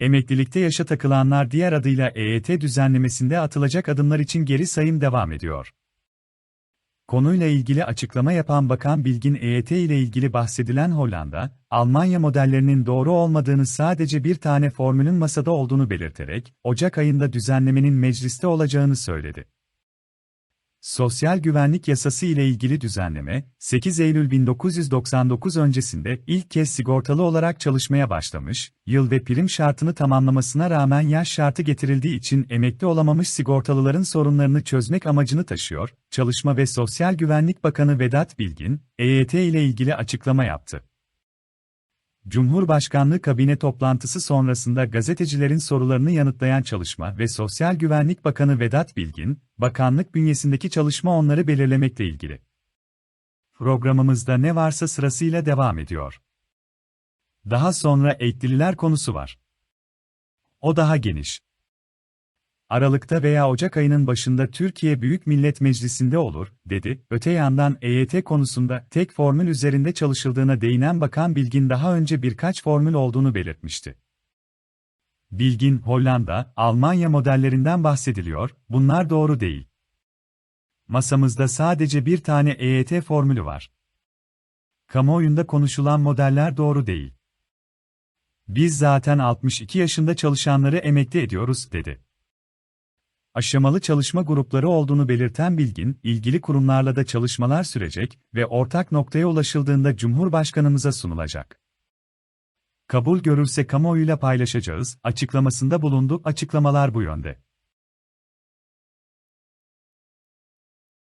Emeklilikte yaşa takılanlar diğer adıyla EYT düzenlemesinde atılacak adımlar için geri sayım devam ediyor. Konuyla ilgili açıklama yapan Bakan Bilgin EYT ile ilgili bahsedilen Hollanda, Almanya modellerinin doğru olmadığını sadece bir tane formülün masada olduğunu belirterek, Ocak ayında düzenlemenin mecliste olacağını söyledi. Sosyal Güvenlik Yasası ile ilgili düzenleme, 8 Eylül 1999 öncesinde ilk kez sigortalı olarak çalışmaya başlamış, yıl ve prim şartını tamamlamasına rağmen yaş şartı getirildiği için emekli olamamış sigortalıların sorunlarını çözmek amacını taşıyor, Çalışma ve Sosyal Güvenlik Bakanı Vedat Bilgin, EYT ile ilgili açıklama yaptı. Cumhurbaşkanlığı kabine toplantısı sonrasında gazetecilerin sorularını yanıtlayan Çalışma ve Sosyal Güvenlik Bakanı Vedat Bilgin, bakanlık bünyesindeki çalışma onları belirlemekle ilgili. Programımızda ne varsa sırasıyla devam ediyor. Daha sonra eklililer konusu var. O daha geniş. Aralıkta veya Ocak ayının başında Türkiye Büyük Millet Meclisi'nde olur, dedi. Öte yandan EYT konusunda tek formül üzerinde çalışıldığına değinen Bakan Bilgin daha önce birkaç formül olduğunu belirtmişti. Bilgin, Hollanda, Almanya modellerinden bahsediliyor, bunlar doğru değil. Masamızda sadece bir tane EYT formülü var. Kamuoyunda konuşulan modeller doğru değil. Biz zaten 62 yaşında çalışanları emekli ediyoruz, dedi aşamalı çalışma grupları olduğunu belirten Bilgin, ilgili kurumlarla da çalışmalar sürecek ve ortak noktaya ulaşıldığında Cumhurbaşkanımıza sunulacak. Kabul görürse kamuoyuyla paylaşacağız, açıklamasında bulundu, açıklamalar bu yönde.